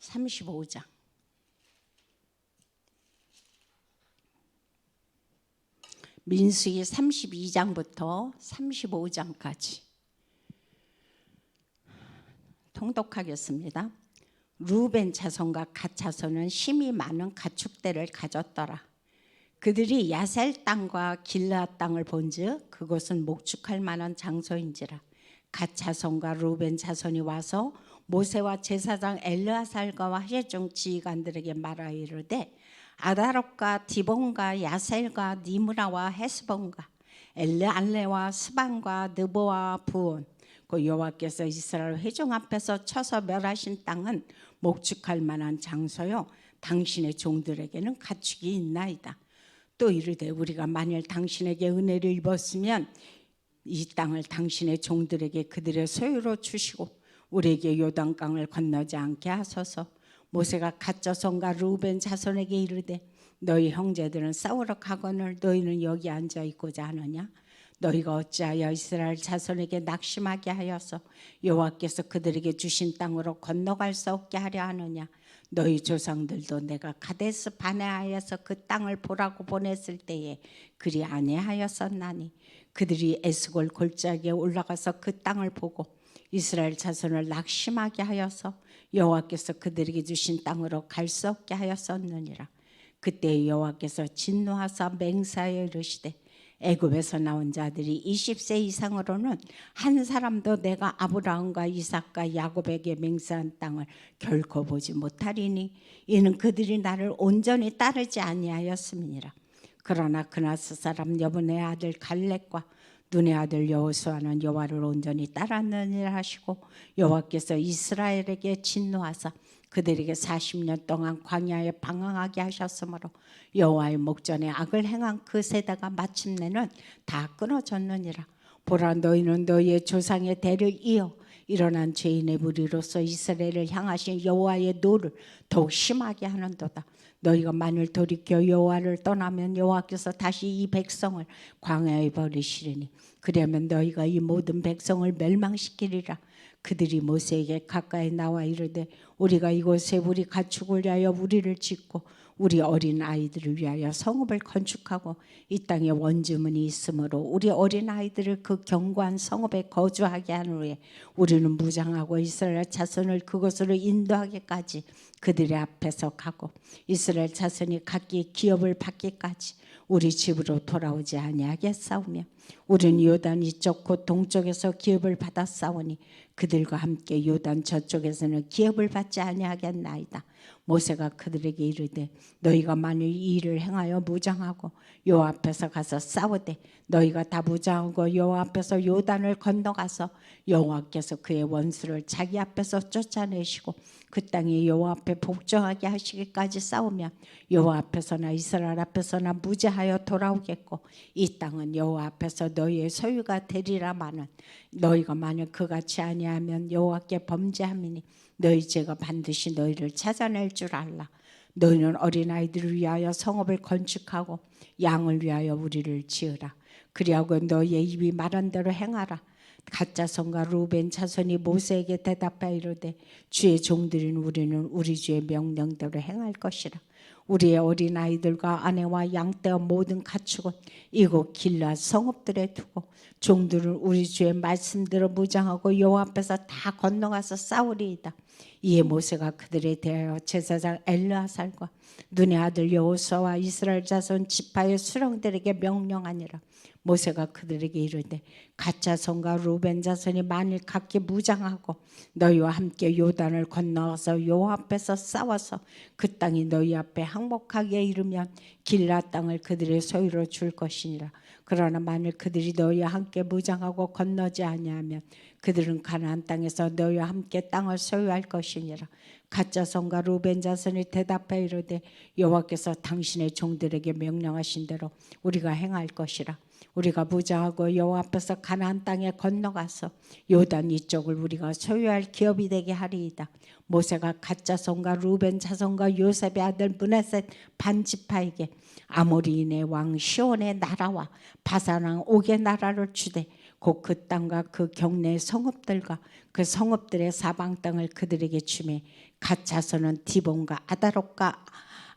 35장. 민수기 32장부터 35장까지 통독하겠습니다. 루벤 자손과 갓 자손은 힘이 많은 가축대를 가졌더라. 그들이 야셀 땅과 길라 땅을 본즉 그곳은 목축할 만한 장소인지라. 갓 자손과 루벤 자손이 와서 모세와 제사장 엘르아살과 하세종 지휘관들에게 말하여 이르되 아다롯과 디본과 야셀과 니무라와 헤스본과 엘르알레와 스반과 느보와 부온 그 여호와께서 이스라엘 회중 앞에서 쳐서 멸하신 땅은 목축할 만한 장소요 당신의 종들에게는 가축이 있나이다. 또 이르되 우리가 만일 당신에게 은혜를 입었으면 이 땅을 당신의 종들에게 그들의 소유로 주시고 우리에게 요단 강을 건너지 않게 하소서. 모세가 갓자손과 루벤 자손에게 이르되 너희 형제들은 싸우러 가거늘 너희는 여기 앉아 있고자 하느냐? 너희가 어찌하여 이스라엘 자손에게 낙심하게 하여서 여호와께서 그들에게 주신 땅으로 건너갈 수 없게 하려 하느냐? 너희 조상들도 내가 가데스 바네아에서 그 땅을 보라고 보냈을 때에 그리 아니하였었나니? 그들이 에스골 골짜기에 올라가서 그 땅을 보고 이스라엘 자손을 낙심하게 하여서 여호와께서 그들에게 주신 땅으로 갈 수 없게 하였었느니라 그때 여호와께서 진노하사 맹사에 이르시되 애굽에서 나온 자들이 20세 이상으로는 한 사람도 내가 아브라함과 이삭과 야곱에게 맹세한 땅을 결코 보지 못하리니 이는 그들이 나를 온전히 따르지 아니하였음이니라. 그러나 그나스 사람 여분의 아들 갈렙과 눈의 아들 여호수아는 여호와를 온전히 따랐느니라 하시고 여호와께서 이스라엘에게 진노하사 그들에게 40년 동안 광야에 방황하게 하셨으므로 여호와의 목전에 악을 행한 그 세대가 마침내는 다 끊어졌느니라. 보라 너희는 너희의 조상의 대를 이어 일어난 죄인의 무리로서 이스라엘을 향하신 여호와의 노를 더욱 심하게 하는도다 너희가 만일 돌이켜 여호와를 떠나면 여호와께서 다시 이 백성을 광야에 버리시리니 그러면 너희가 이 모든 백성을 멸망시키리라. 그들이 모세에게 가까이 나와 이르되 우리가 이곳에 우리 가축을 위하여 우리를 짓고 우리 어린 아이들을 위하여 성읍을 건축하고 이 땅에 원주민이 있으므로 우리 어린 아이들을 그 견고한 성읍에 거주하게 한 후에 우리는 무장하고 이스라엘 자손을 그곳으로 인도하기까지 그들의 앞에서 가고 이스라엘 자손이 각기 기업을 받기까지 우리 집으로 돌아오지 아니하겠사오며 우리는 요단 이쪽 곧 동쪽에서 기업을 받아 싸우니 그들과 함께 요단 저쪽에서는 기업을 받지 아니하겠나이다. 모세가 그들에게 이르되 너희가 만일 이 일을 행하여 무장하고 요 앞에서 가서 싸우되 너희가 다 무장하고 요 앞에서 요단을 건너가서 여호와께서 그의 원수를 자기 앞에서 쫓아내시고 그 땅이 여호와 앞에 복종하게 하시기까지 싸우면 여호와 앞에서나 이스라엘 앞에서나 무죄하여 돌아오겠고 이 땅은 여호와 앞에서 너희의 소유가 되리라마는 너희가 만약 그같이 아니하면 여호와께 범죄함이니 너희 죄가 반드시 너희를 찾아낼 줄 알라. 너희는 어린 아이들을 위하여 성읍을 건축하고 양을 위하여 우리를 지으라. 그리하고 너희의 입이 말한 대로 행하라. 가짜 성과 루벤 자손이 모세에게 대답하여 이르되 주의 종들인 우리는 우리 주의 명령대로 행할 것이라. 우리의 어린 아이들과 아내와 양떼와 모든 가축은 이곳 길라 성읍들에 두고 종들은 우리 주의 말씀대로 무장하고 여호와 앞에서 다 건너가서 싸우리이다. 이에 모세가 그들에 대하여 제사장 엘르아살과 눈의 아들 여호수아와 이스라엘 자손 지파의 수령들에게 명령하니라. 모세가 그들에게 이르되 가짜 손과 루벤 자손이 만일 각기 무장하고 너희와 함께 요단을 건너서 여호와 앞에서 싸워서 그 땅이 너희 앞에 항복하게 이르면 길라 땅을 그들의 소유로 줄 것이니라. 그러나 만일 그들이 너희와 함께 무장하고 건너지 아니하면 그들은 가나안 땅에서 너희와 함께 땅을 소유할 것이니라. 가짜 성과 루벤 자손이 대답해 이르되 여호와께서 당신의 종들에게 명령하신 대로 우리가 행할 것이라. 우리가 무장하고 여호와 앞에서 가나안 땅에 건너가서 요단 이쪽을 우리가 소유할 기업이 되게 하리이다. 모세가 가짜 성과 루벤 자손과 요셉의 아들 문에셋 반지파에게 아모리인의 왕 시온의 나라와 바산 왕 옥의 나라를 주되 곧 그 땅과 그 경내 성읍들과 그 성읍들의 사방 땅을 그들에게 주매 갓 자손은 디본과 아다롯과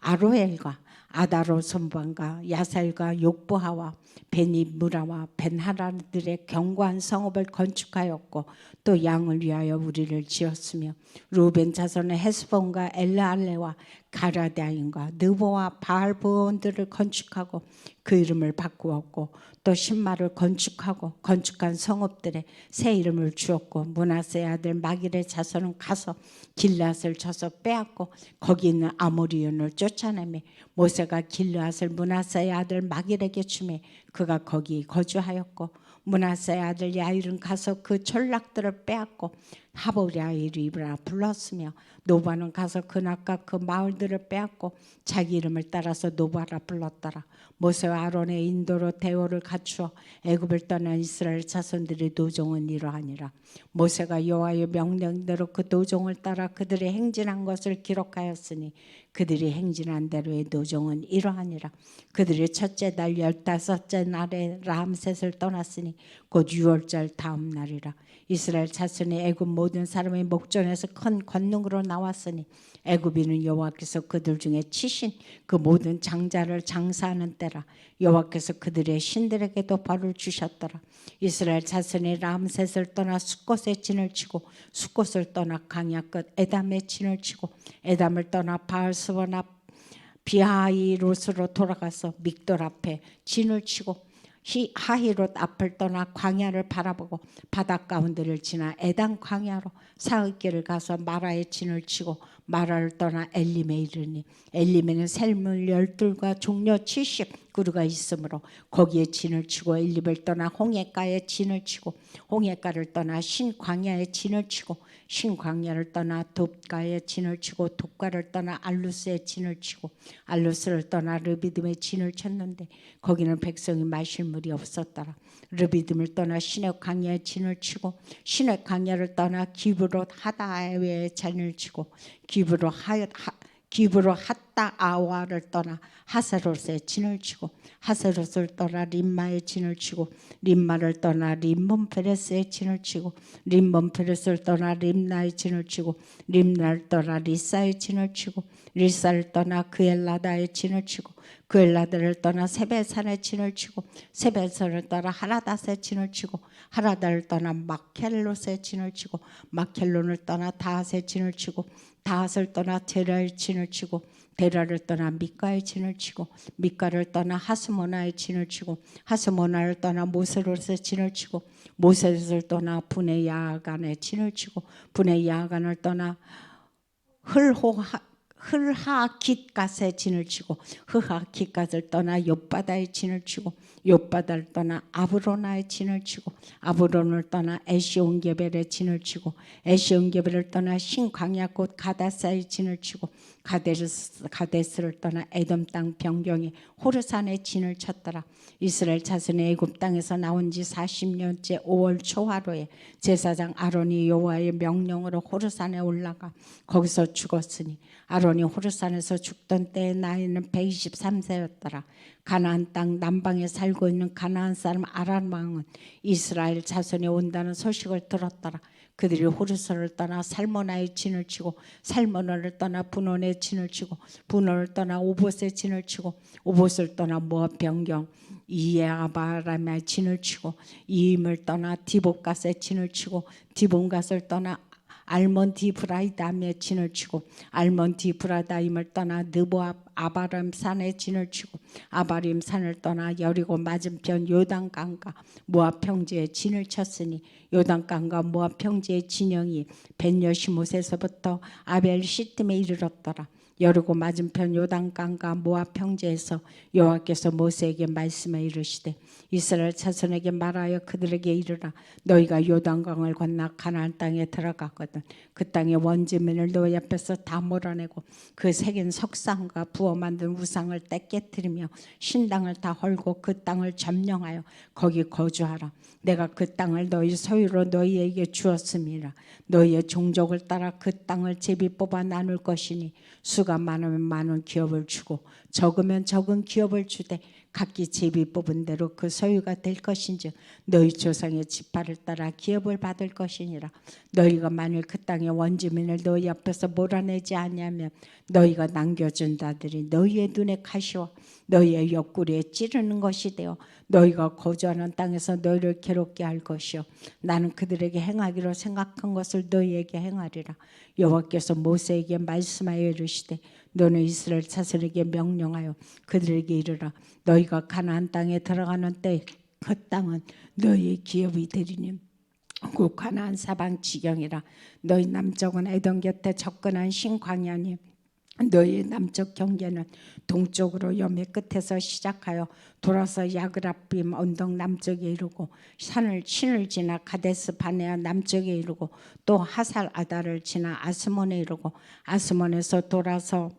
아로엘과 아다로 선반과 야살과 욕보하와 베니 무라와 벤하라들의 견고한 성읍을 건축하였고 또 양을 위하여 우리를 지었으며 루벤 자손의 헤스본과 엘라알레와 가라다인과 느보와 바알보온들을 건축하고 그 이름을 바꾸었고 또 신마를 건축하고 건축한 성읍들의 새 이름을 주었고 문하세 아들 마길의 자손은 가서 길앗을 쳐서 빼앗고 거기 있는 아모리온을 쫓아내며 모세가 길앗을 문하세의 아들 마길에게 주매 그가 거기 거주하였고 문하세의 아들 야일은 가서 그 전락들을 빼앗고 하보랴이리라 불렀으며 노바는 가서 그 낫과 그 마을들을 빼앗고 자기 이름을 따라서 노바라 불렀더라. 모세와 아론의 인도로 대오를 갖추어 애굽을 떠난 이스라엘 자손들의 노종은 이러하니라. 모세가 여호와의 명령대로 그 노종을 따라 그들이 행진한 것을 기록하였으니 그들이 행진한 대로의 노종은 이러하니라. 그들이 첫째 달 열다섯째 날에 람셋을 떠났으니 곧 유월절 다음 날이라. 이스라엘 자손이 애굽 모든 사람의 목전에서 큰 권능으로 나왔으니 애굽인은 여호와께서 그들 중에 치신 그 모든 장자를 장사하는 때라 여호와께서 그들의 신들에게도 벌을 주셨더라. 이스라엘 자손이 람셋을 떠나 숫곳에 진을 치고 숫곳을 떠나 강야 끝 에담에 진을 치고 에담을 떠나 바알스원 앞 비하이롯으로 돌아가서 믹돌 앞에 진을 치고 히- 하히롯 앞을 떠나 광야를 바라보고 바닷 가운데를 지나 에단 광야로 사흘길을 가서 마라의 진을 치고 마라를 떠나 엘림에 이르니 엘림에는 셀물 열둘과 종려 칠십 그루가 있으므로 거기에 진을 치고 엘림을 떠나 홍해가에 진을 치고 홍해가를 떠나 신광야에 진을 치고 신광야를 떠나 돕가에 진을 치고 돕가를 떠나 알루스에 진을 치고 알루스를 떠나 르비듬에 진을 쳤는데 거기는 백성이 마실 물이 없었더라. 르비듬을 떠나 시내 광야에 진을 치고 시내 광야를 떠나 기브 로 하다에 진을 치고 기브로 하, 하 기브로 핫다 아와를 떠나 하세롯에 진을 치고 하세롯을 떠나 림마에 진을 치고 림마를 떠나 림몬 페레스에 진을 치고 림몬 페레스를 떠나 림나에 진을 치고 림나를 떠나 리사에 진을 치고 리사를 떠나 그엘라다에 진을 치고 그엘라다를 떠나 세베산에 진을 치고 세베산을 떠나 하라닷에 진을 치고 하라다를 떠나 마켈롯에 진을 치고 마켈론을 떠나 다핫에 진을 치고 다핫을 떠나 테라의 진을 치고 데라를 떠나 미가의 진을 치고 미가를 떠나 하스모나의 진을 치고 하스모나를 떠나 모세롯의 진을 치고 모세롯을 떠나 분의 야간의 진을 치고 분의 야간을 떠나 흘호하 흘하 깃갓의 진을 치고 흐하 깃갓을 떠나 옆바다의 진을 치고 옆바다를 떠나 아브로나의 진을 치고 아브론을 떠나 에시온게벨의 진을 치고 에시온게벨을 떠나 신광야 곧 가다사의 진을 치고 가데스, 가데스를 떠나 에돔 땅 변경에 호르산의 진을 쳤더라. 이스라엘 자손의 애굽 땅에서 나온 지 40년째 5월 초하루에 제사장 아론이 여호와의 명령으로 호르산에 올라가 거기서 죽었으니 아론 이 호르산에서 죽던 때의 나이는 123세였더라. 가나안 땅 남방에 살고 있는 가나안 사람 아람 왕은 이스라엘 자손이 온다는 소식을 들었더라. 그들이 호르산을 떠나 살모나의 진을 치고 살모나를 떠나 분원의 진을 치고 분원을 떠나 오봇의 진을 치고 오봇을 떠나 모압 변경 이에아바람의 진을 치고 이임을 떠나 디봇갓의 진을 치고 디본갓을 떠나 알몬디 브라이담의 진을 치고 알몬디 브라다임을 떠나 느보압 아바람 산의 진을 치고 아바림 산을 떠나 여리고 맞은편 요단강과 모압 평지에 진을 쳤으니 요단강과 모압 평지의 진영이 벤여시못에서부터 아벨 시tim에 이르렀더라. 여리고 맞은편 요단강과 모압 평지에서 여호와께서 모세에게 말씀해 이르시되 이스라엘 자손에게 말하여 그들에게 이르라 너희가 요단강을 건너 가나안 땅에 들어갔거든 그 땅의 원지민을 너희 앞에서 다 몰아내고 그 새긴 석상과 부어 만든 우상을 떼깨뜨리며 신당을 다 헐고 그 땅을 점령하여 거기 거주하라. 내가 그 땅을 너희 소유로 너희에게 주었음이라. 너희의 종족을 따라 그 땅을 제비 뽑아 나눌 것이니 수가 많으면 많은 기업을 주고 적으면 적은 기업을 주되 각기 제비 뽑은 대로 그 소유가 될 것인즉 너희 조상의 지파를 따라 기업을 받을 것이니라. 너희가 만일 그 땅의 원주민을 너희 앞에서 몰아내지 아니하면 너희가 남겨준 자들이 너희의 눈에 가시와 너희의 옆구리에 찌르는 것이 되어 너희가 거주하는 땅에서 너희를 괴롭게 할 것이요. 나는 그들에게 행하기로 생각한 것을 너희에게 행하리라. 여호와께서 모세에게 말씀하여 이르시되 너는 이스라엘 자손에게 명령하여 그들에게 이르라. 너희가 가나안 땅에 들어가는 때 그 땅은 너희의 기업이 되리니 곧 가나안 사방 지경이라. 너희 남쪽은 에돔 곁에 접근한 신광야니 너희 남쪽 경계는 동쪽으로 염의 끝에서 시작하여 돌아서 야그라빔 언덕 남쪽에 이르고 산을 신을 지나 가데스 바네아 남쪽에 이르고 또 하살 아다를 지나 아스몬에 이르고 아스몬에서 돌아서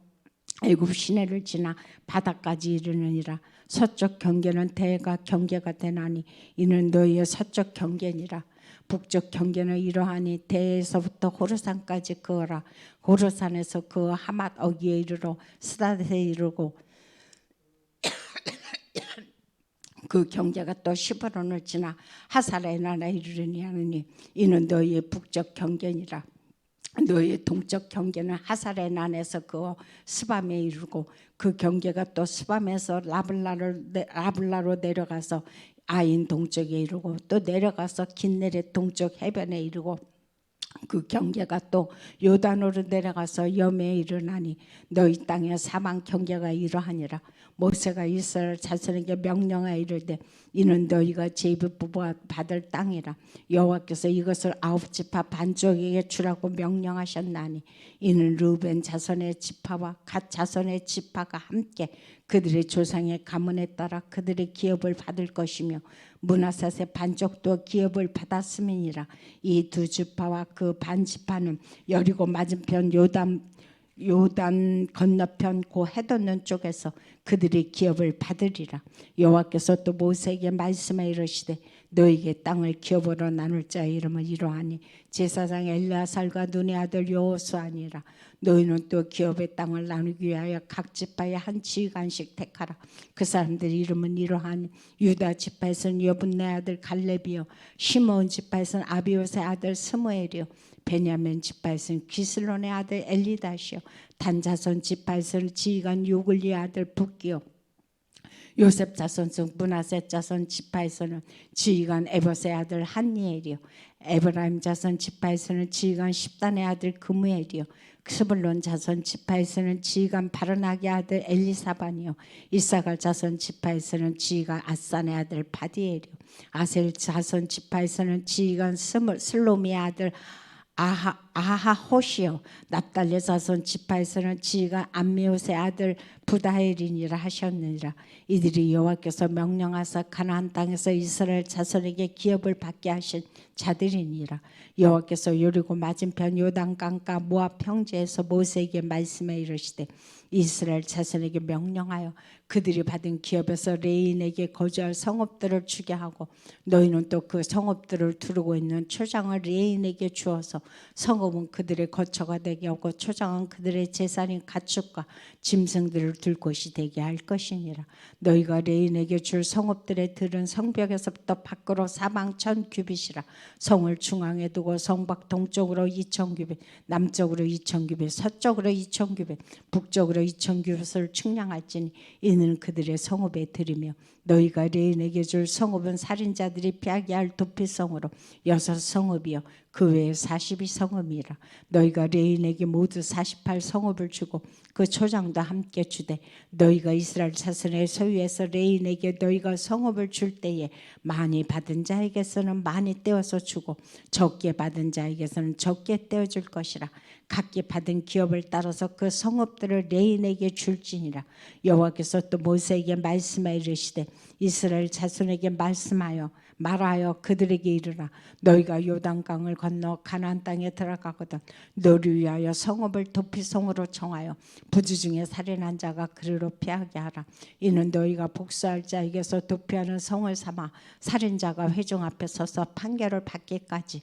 애굽 시내를 지나 바다까지 이르느니라. 서쪽 경계는 대가 경계가 되나니 이는 너희의 서쪽 경계니라. 북쪽 경계는 이러하니 대에서부터 호르산까지 그어라. 호르산에서 그 하맛 어기에 이르러 스다에 이르고 그 경계가 또 시브론을 지나 하사레나라 이르르니 하느니 이는 너희의 북쪽 경계니라 너희의 동쪽 경계는 하사레난에서 그 스밤에 이르고 그 경계가 또 스밤에서 라블라로 라블라로 내려가서 아인 동쪽에 이르고 또 내려가서 긴네렛 동쪽 해변에 이르고 그 경계가 또 요단으로 내려가서 염에 이르나니 너희 땅에 사망 경계가 이러하니라. 모세가 이스라엘 자손에게 명령하여 이르되 이는 너희가 제비 뽑아 받을 땅이라. 여호와께서 이것을 아홉 지파 반쪽에게 주라고 명령하셨나니 이는 루벤 자손의 지파와 갓 자손의 지파가 함께 그들의 조상의 가문에 따라 그들의 기업을 받을 것이며 문하사의 반쪽도 기업을 받았음이니라. 이 두 지파와 그 반 지파는 여리고 맞은편 요담 요단 건너편 고 해돋는 쪽에서 그들의 기업을 받으리라. 여호와께서 또 모세에게 말씀해 이르시되 너에게 땅을 기업으로 나눌 자의 이름은 이러하니 제사장 엘라살과 눈의 아들 여호수아니라 너희는 또 기업의 땅을 나누기 위하여 각 지파에 한 지휘관씩 택하라. 그 사람들 이름은 이러하니 유다 지파에서는 여분네 아들 갈렙이요 시몬 지파에서는 아비옷의 아들 스무엘이요 베냐민 지파에서는 기슬론의 아들 엘리다시요 단자손 지파에서는 지휘관 요글리 아들 북기요 요셉 자손 중 문하세 자손 지파에서는 지휘관 에버의 아들 한니엘이요. 에브라임 자손 지파에서는 지휘관 십단의 아들 그무엘이요. 스불론 자손 지파에서는 지휘관 바르나게 아들 엘리사반이요. 이사갈 자손 지파에서는 지휘관 아산의 아들 바디엘이요. 아셀 자손 지파에서는 지휘관 슬로미의 아들 아하 아하호시요 납달리 자손 지파에서는 지가 안미옷의 아들 부다헬이니라 하셨느니라. 이들이 여호와께서 명령하사 가나안 땅에서 이스라엘 자손에게 기업을 받게 하신 자들이니라. 여호와께서 요리고 맞은편 요단 강가 모압 평지에서 모세에게 말씀해 이르시되 이스라엘 자손에게 명령하여 그들이 받은 기업에서 레인에게 거주할 성읍들을 주게 하고 너희는 또 그 성읍들을 두르고 있는 초장을 레인에게 주어서 성읍 은 그들의 거처가 되게 하고 초장은 그들의 재산인 가축과 짐승들을 둘 곳이 되게 할 것이니라. 너희가 레인에게 줄 성읍들의 들은 성벽에서부터 밖으로 사방 천 규빗이라. 성을 중앙에 두고 성밖 동쪽으로 이천 규빗 남쪽으로 이천 규빗 서쪽으로 이천 규빗 북쪽으로 이천 규빗을 측량할지니 이는 그들의 성읍에 들이며 너희가 레인에게 줄 성읍은 살인자들이 피하게 할 도피성으로 여섯 성읍이요. 그 외에 사십이 성읍이라. 너희가 레인에게 모두 사십팔 성읍을 주고 그 초장도 함께 주되 너희가 이스라엘 자손의 소유에서 레인에게 너희가 성읍을 줄 때에 많이 받은 자에게서는 많이 떼어서 주고 적게 받은 자에게서는 적게 떼어 줄 것이라. 각기 받은 기업을 따라서 그 성읍들을 레인에게 줄지니라. 여호와께서 또 모세에게 말씀하여 이르시되 이스라엘 자손에게 말씀하여 말하여 그들에게 이르라. 너희가 요단강을 건너 가나안 땅에 들어가거든 너를 위하여 성읍을 도피성으로 정하여 부주 중에 살인한 자가 그리로 피하게 하라. 이는 너희가 복수할 자에게서 도피하는 성을 삼아 살인자가 회중 앞에 서서 판결을 받기까지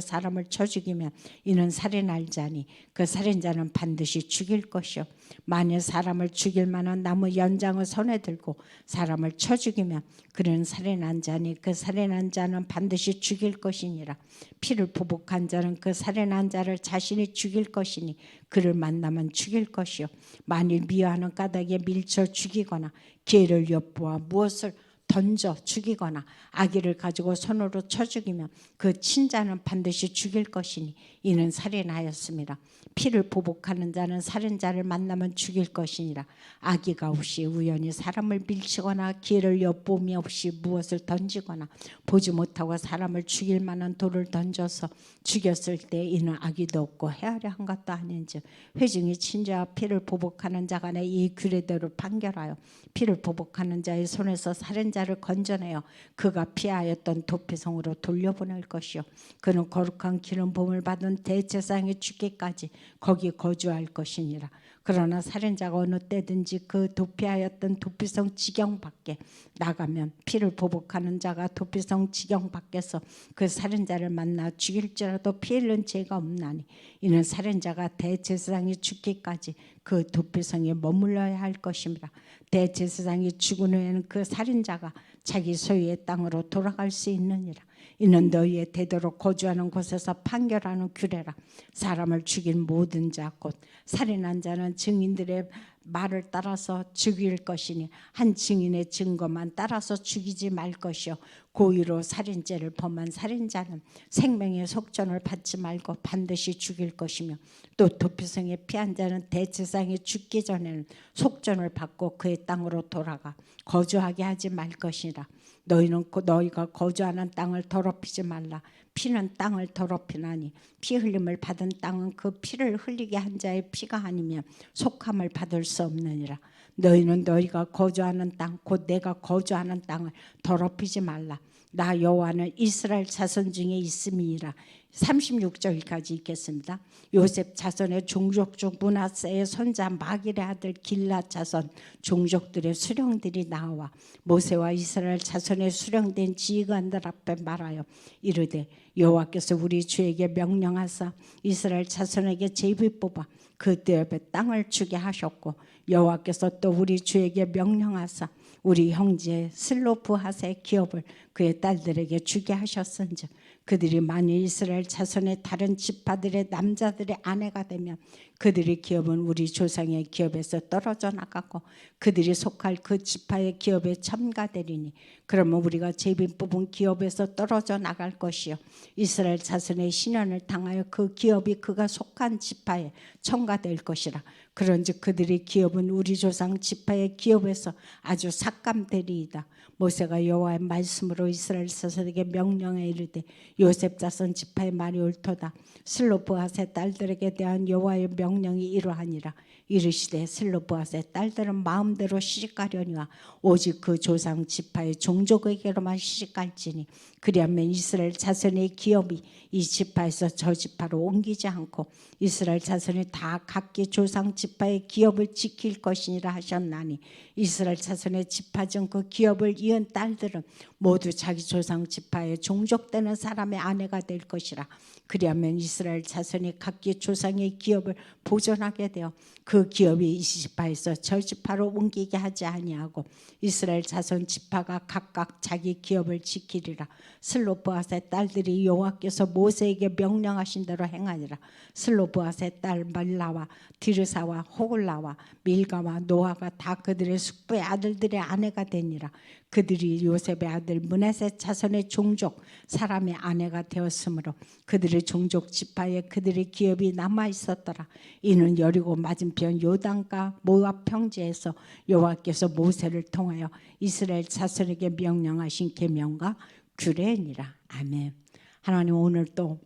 사람을 쳐 죽이면 이는 살인할 자니 그 살인자는 반드시 죽일 것이요. 만일 사람을 죽일 만한 나무 연장을 손에 들고 사람을 쳐 죽이면 그는 살인한 자니 그 살인한 자는 반드시 죽일 것이니라. 피를 보복한 자는 그 살인한 자를 자신이 죽일 것이니 그를 만나면 죽일 것이요. 만일 미워하는 까닭에 밀쳐 죽이거나 기회를 엿보아 무엇을 던져 죽이거나 아기를 가지고 손으로 쳐 죽이면 그 친자는 반드시 죽일 것이니 이는 살인하였습니다. 피를 보복하는 자는 살인자를 만나면 죽일 것이니라. 아기가 없이 우연히 사람을 밀치거나 기회를 엿보미 없이 무엇을 던지거나 보지 못하고 사람을 죽일 만한 돌을 던져서 죽였을 때 이는 아기도 없고 헤아려 한 것도 아닌즉 회중이 친자와 피를 보복하는 자 간에 이 규례대로 판결하여 피를 보복하는 자의 손에서 살인자 를 건져내어 그가 피하였던 도피성으로 돌려보낼 것이요. 그는 거룩한 기름 부음을 받은 대제사장이 죽기까지 거기 거주할 것이니라 그러나 살인자가 어느 때든지 그 도피하였던 도피성 지경 밖에 나가면 피를 보복하는 자가 도피성 지경 밖에서 그 살인자를 만나 죽일지라도 피 흘린 죄가 없나니 이는 살인자가 대제사장이 죽기까지 그 도피성에 머물러야 할 것입니다. 대제사장이 죽은 후에는 그 살인자가 자기 소유의 땅으로 돌아갈 수 있느니라. 이는 너희의 대대로 거주하는 곳에서 판결하는 규례라. 사람을 죽인 모든 자 곧 살인한 자는 증인들의 말을 따라서 죽일 것이니 한 증인의 증거만 따라서 죽이지 말 것이요. 고의로 살인죄를 범한 살인자는 생명의 속전을 받지 말고 반드시 죽일 것이며 또 도피성에 피한 자는 대제사장이 죽기 전에는 속전을 받고 그의 땅으로 돌아가 거주하게 하지 말 것이라. 너희는 그 너희가 거주하는 땅을 더럽히지 말라 피는 땅을 더럽히나니 피 흘림을 받은 땅은 그 피를 흘리게 한 자의 피가 아니면 속함을 받을 수 없느니라. 너희는 너희가 거주하는 땅 곧 내가 거주하는 땅을 더럽히지 말라 나 여호와는 이스라엘 자손 중에 있음이니라 36절까지 읽겠습니다. 요셉 자손의 종족 중 문하세의 손자 마길의 아들 길라 자손 종족들의 수령들이 나와 모세와 이스라엘 자손의 수령된 지휘관들 앞에 말하여 이르되 여호와께서 우리 주에게 명령하사 이스라엘 자손에게 제비 뽑아 그때 옆에 땅을 주게 하셨고 여호와께서 또 우리 주에게 명령하사 우리 형제 슬로프 하세 기업을 그의 딸들에게 주게 하셨은즉 그들이 만일 이스라엘 자손의 다른 지파들의 남자들의 아내가 되면 그들의 기업은 우리 조상의 기업에서 떨어져 나가고 그들이 속할 그 지파의 기업에 첨가되리니 그러면 우리가 제비 뽑은 기업에서 떨어져 나갈 것이요. 이스라엘 자손의 신현을 당하여 그 기업이 그가 속한 지파에 첨가될 것이라. 그런즉 그들의 기업은 우리 조상 지파의 기업에서 아주 삭감되리이다. 모세가 여호와의 말씀으로 이스라엘 자손에게 명령해 이르되 요셉 자손 지파의 말이 옳도다. 슬로브아세 딸들에게 대한 여호와의 명령이 이러하니라. 이르시되 슬로브아세 딸들은 마음대로 시집가려니와 오직 그 조상 지파의 종족에게로만 시집갈지니 그리하면 이스라엘 자손의 기업이 이 지파에서 저 지파로 옮기지 않고 이스라엘 자손이 다 각기 조상 지파의 기업을 지킬 것이니라 하셨나니 이스라엘 자손의 지파 중그 기업을 이은 딸들은 모두 자기 조상 지파의 종족되는 사람의 아내가 될 것이라. 그리하면 이스라엘 자손이 각기 조상의 기업을 보존하게 되어 그 기업이 이 지파에서 저 지파로 옮기게 하지 아니하고 이스라엘 자손 지파가 각각 자기 기업을 지키리라. 슬로브아세 딸들이 여호와께서 모세에게 명령하신 대로 행하니라. 슬로브아세 딸 말라와 디르사와 호글라와 밀가와 노아가 다 그들의 숙부의 아들들의 아내가 되니라 그들이 요셉의 아들 문하세 자손의 종족 사람의 아내가 되었으므로 그들의 종족 지파에 그들의 기업이 남아 있었더라. 이는 여리고 맞은편 요단과 모압 평지에서 여호와께서 모세를 통하여 이스라엘 자손에게 명령하신 계명과 규례니라. 아멘. 하나님 오늘 또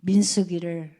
민수기를